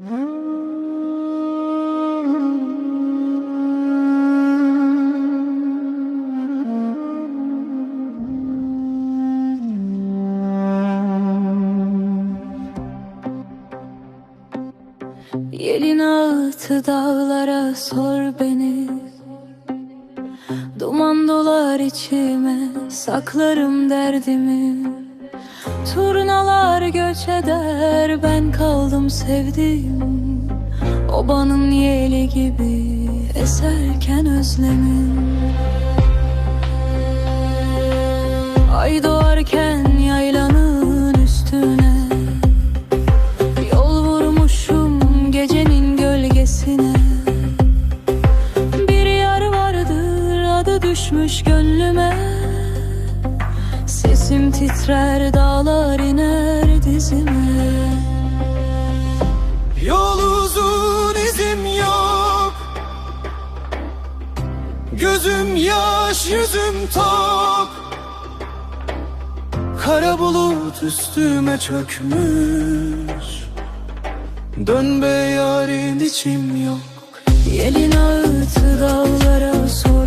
Yelin ağıtı dağlara sor beni. Duman dolar içime saklarım derdimi Turnalar göç eder ben kaldım sevdiğim. Obanın yeli gibi eserken özlemim. Ay doğarken yaylanın üstüne. Yol vurmuşum gecenin gölgesine. Bir yer vardır adı düşmüş gönlüme Sesim titrer dağlar iner dizime. Yol uzun izim yok. Gözüm yaş yüzüm tok. Kara bulut üstüme çökmüş. Dön be yarim içim yok. Yelin ağıtı dağlara sor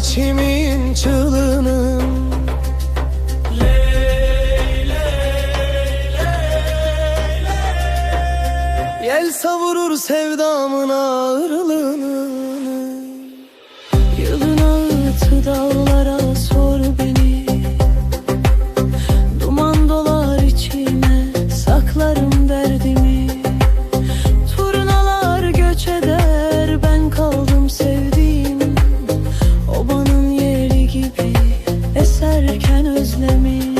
içimin çığlığını Yel savurur sevdamın ağırlığını. Yılın ağıtı dağlara giderken özlemiş